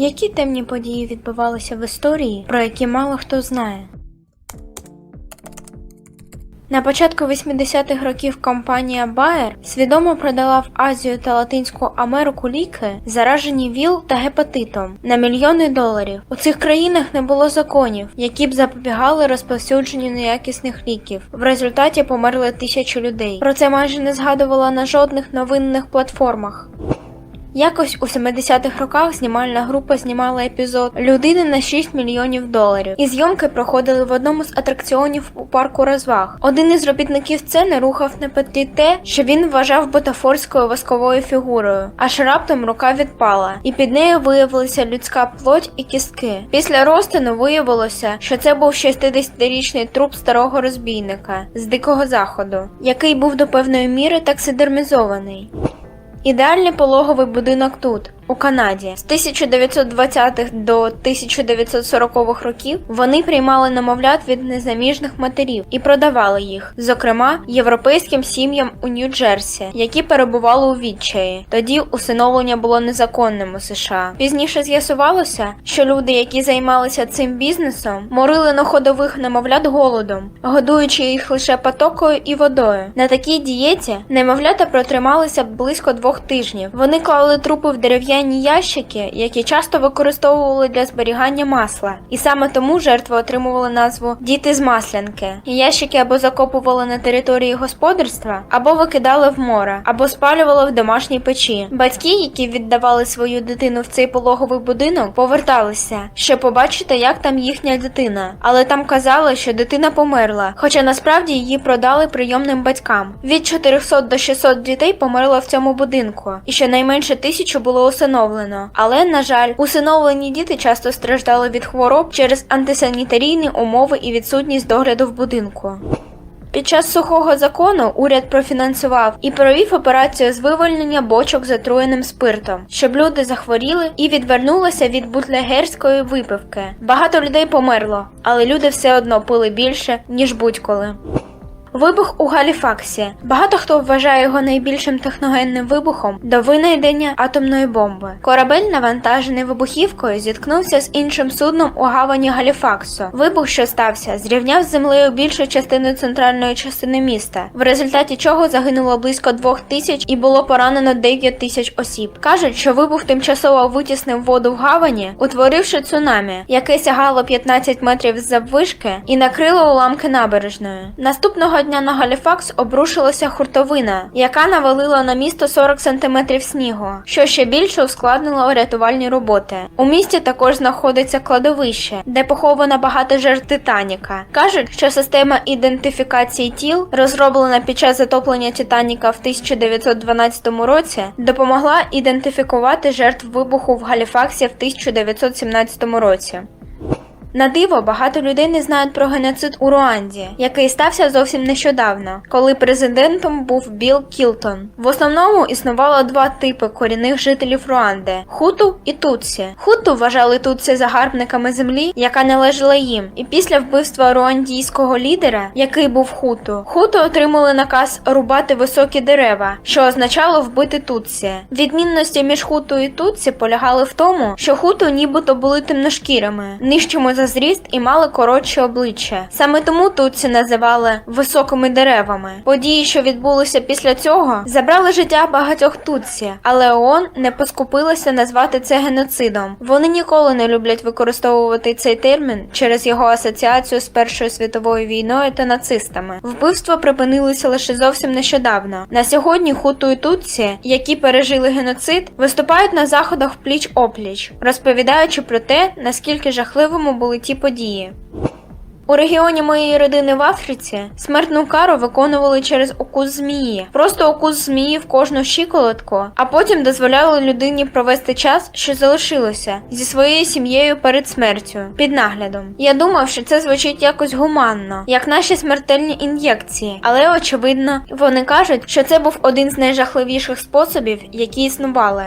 Які темні події відбувалися в історії, про які мало хто знає? На початку 80-х років компанія Bayer свідомо продала в Азію та Латинську Америку ліки, заражені ВІЛ та гепатитом на мільйони доларів. У цих країнах не було законів, які б запобігали розповсюдженню неякісних ліків. В результаті померли тисячі людей. Про це майже не згадувала на жодних новинних платформах. Якось у 70-х роках знімальна група знімала епізод Людина на 6 мільйонів доларів. І зйомки проходили в одному з атракціонів у парку розваг. Один із робітників сцени рухав на петлі те, що він вважав бутафорською восковою фігурою. Аж раптом рука відпала, і під нею виявилася людська плоть і кістки. Після розтину виявилося, що це був 60-річний труп старого розбійника з дикого заходу, який був до певної міри таксидермізований. Ідеальний пологовий будинок тут, у Канаді. З 1920-х до 1940-х років вони приймали немовлят від незаміжних матерів і продавали їх, зокрема європейським сім'ям у Нью-Джерсі, які перебували у відчаї. Тоді усиновлення було незаконним у США. Пізніше з'ясувалося, що люди, які займалися цим бізнесом, морили на ходових немовлят голодом, годуючи їх лише патокою і водою. На такій дієті немовлята протрималися близько двох тижнів. Вони клали трупи в дерев'яні ящики, які часто використовували для зберігання масла, і саме тому жертви отримували назву діти з маслянки. Ящики або закопували на території господарства, або викидали в море, або спалювали в домашній печі. Батьки, які віддавали свою дитину в цей пологовий будинок, поверталися, щоб побачити, як там їхня дитина. Але там казали, що дитина померла, хоча насправді її продали прийомним батькам. Від 400 до 600 дітей померло в цьому будинку, і щонайменше тисячу було усиновлено. Але, на жаль, усиновлені діти часто страждали від хвороб через антисанітарійні умови і відсутність догляду в будинку. Під час сухого закону уряд профінансував і провів операцію з вивольнення бочок з отруєним спиртом, щоб люди захворіли і відвернулися від бутлегерської випивки. Багато людей померло, але люди все одно пили більше ніж будь-коли. Вибух у Галіфаксі. Багато хто вважає його найбільшим техногенним вибухом до винайдення атомної бомби. Корабель, навантажений вибухівкою, зіткнувся з іншим судном у гавані Галіфаксу. Вибух, що стався, зрівняв з землею більшу частину центральної частини міста, в результаті чого загинуло близько двох тисяч і було поранено 9 тисяч осіб. Кажуть, що вибух тимчасово витіснив воду в гавані, утворивши цунамі, яке сягало 15 метрів з заввишки і накрило уламки набережної. Наступного дня на Галіфакс обрушилася хуртовина, яка навалила на місто 40 сантиметрів снігу, що ще більше ускладнило рятувальні роботи. У місті також знаходиться кладовище, де поховано багато жертв Титаніка. Кажуть, що система ідентифікації тіл, розроблена під час затоплення Титаніка в 1912 році, допомогла ідентифікувати жертв вибуху в Галіфаксі в 1917 році. На диво, багато людей не знають про геноцид у Руанді, який стався зовсім нещодавно, коли президентом був Білл Кілтон. В основному існувало два типи корінних жителів Руанди хуту і Тутсі. Хуту вважали Тутсі загарбниками землі, яка належала їм. І після вбивства руандійського лідера, який був хуту, хуту отримали наказ рубати високі дерева, що означало вбити Тутсі. Відмінності між хуту і Тутсі полягали в тому, що хуту нібито були темношкірими, нижчими за зріст і мали коротше обличчя. Саме тому Тутсі називали високими деревами. Події, що відбулися після цього, забрали життя багатьох Тутсі, але ООН не поскупилася назвати це геноцидом. Вони ніколи не люблять використовувати цей термін через його асоціацію з Першою світовою війною та нацистами. Вбивства припинилися лише зовсім нещодавно. На сьогодні хуту і Тутсі, які пережили геноцид, виступають на заходах пліч опліч, розповідаючи про те, наскільки жахливими були ті події. У регіоні моєї родини в Африці смертну кару виконували через укус змії. Просто укус змії в кожну щиколотку, а потім дозволяли людині провести час, що залишилося, зі своєю сім'єю перед смертю, під наглядом. Я думав, що це звучить якось гуманно, як наші смертельні ін'єкції, але очевидно, вони кажуть, що це був один з найжахливіших способів, які існували.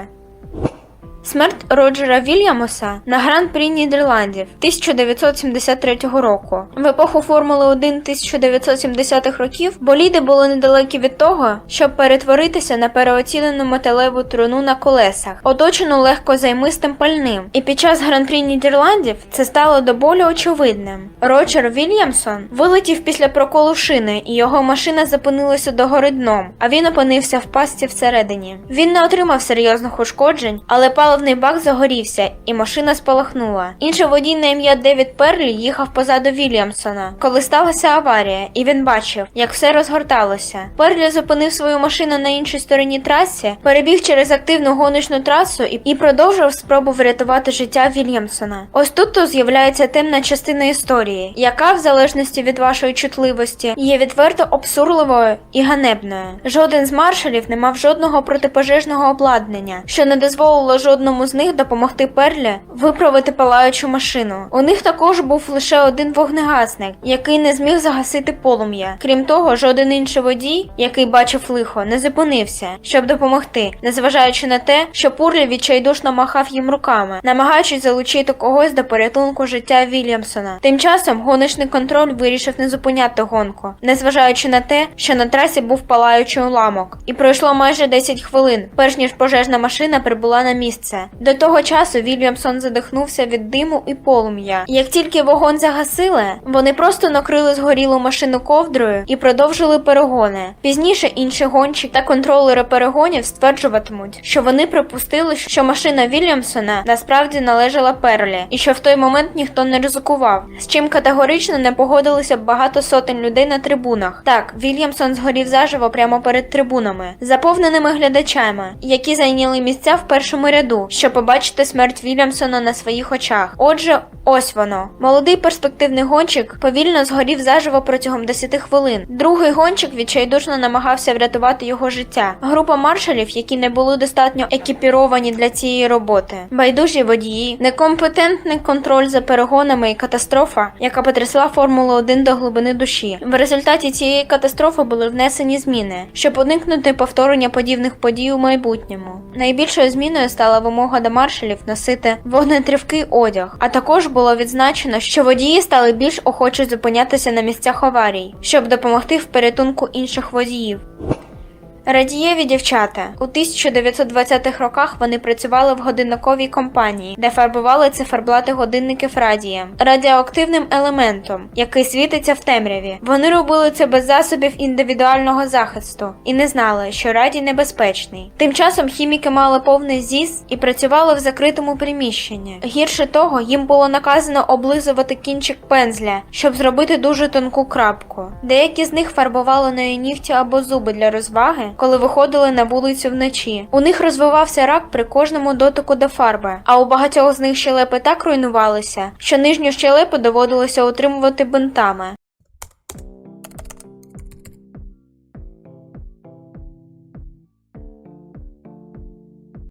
Смерть Роджера Вільямоса на гран-прі Нідерландів 1973 року. В епоху Формули 1 1970-х років боліди були недалекі від того, щоб перетворитися на переоцінену металеву труну на колесах, оточену легко займистим пальним. І під час гран-прі Нідерландів це стало до болю очевидним. Роджер Вільямсон вилетів після проколу шини, і його машина зупинилася догори дном, а він опинився в пастці всередині. Він не отримав серйозних ушкоджень, але паливний бак загорівся, і машина спалахнула. Інший водій на ім'я Девід Перлі їхав позаду Вільямсона, коли сталася аварія, і він бачив, як все розгорталося. Перлі зупинив свою машину на іншій стороні траси, перебіг через активну гоночну трасу і, і продовжив спробу врятувати життя Вільямсона. Ось тут то з'являється темна частина історії, яка, в залежності від вашої чутливості, є відверто обсурливою і ганебною. Жоден з маршалів не мав жодного протипожежного обладнання, що не дозволило жодному з них допомогти Перлі виправити палаючу машину. У них також був лише один вогнегасник, який не зміг загасити полум'я. Крім того, жоден інший водій, який бачив лихо, не зупинився, щоб допомогти, незважаючи на те, що Пурлі відчайдушно махав їм руками, намагаючись залучити когось до порятунку життя Вільямсона. Тим часом гоночний контроль вирішив не зупиняти гонку, незважаючи на те, що на трасі був палаючий уламок, і пройшло майже 10 хвилин, перш ніж пожежна машина прибула на місце. До того часу Вільямсон задихнувся від диму і полум'я. Як тільки вогонь загасили, вони просто накрили згорілу машину ковдрою і продовжили перегони. Пізніше інші гонщики та контролери перегонів стверджуватимуть, що вони припустили, що машина Вільямсона насправді належала Перлі, і що в той момент ніхто не ризикував, з чим категорично не погодилися багато сотень людей на трибунах. Так, Вільямсон згорів заживо прямо перед трибунами, заповненими глядачами, які зайняли місця в першому ряду, щоб побачити смерть Вільямсона на своїх очах. Отже, ось воно. Молодий перспективний гонщик повільно згорів заживо протягом 10 хвилин. Другий гонщик відчайдушно намагався врятувати його життя. Група маршалів, які не були достатньо екіпіровані для цієї роботи, байдужі водії, некомпетентний контроль за перегонами і катастрофа, яка потрясла Формулу 1 до глибини душі. В результаті цієї катастрофи були внесені зміни, щоб уникнути повторення подібних подій у майбутньому. Найбільшою зміною стала вимога до маршалів носити вогнетривкий одяг, а також було відзначено, що водії стали більш охоче зупинятися на місцях аварій, щоб допомогти в порятунку інших водіїв. Радієві дівчата у 1920-х роках вони працювали в годинниковій компанії, де фарбували циферблати годинників радієм, радіоактивним елементом, який світиться в темряві. Вони робили це без засобів індивідуального захисту і не знали, що радій небезпечний. Тим часом хіміки мали повний зіс і працювали в закритому приміщенні. Гірше того, їм було наказано облизувати кінчик пензля, щоб зробити дуже тонку крапку. Деякі з них фарбували нею нігті або зуби для розваги, коли виходили на вулицю вночі. У них розвивався рак при кожному дотику до фарби, а у багатьох з них щелепи так руйнувалися, що нижню щелепу доводилося утримувати бинтами.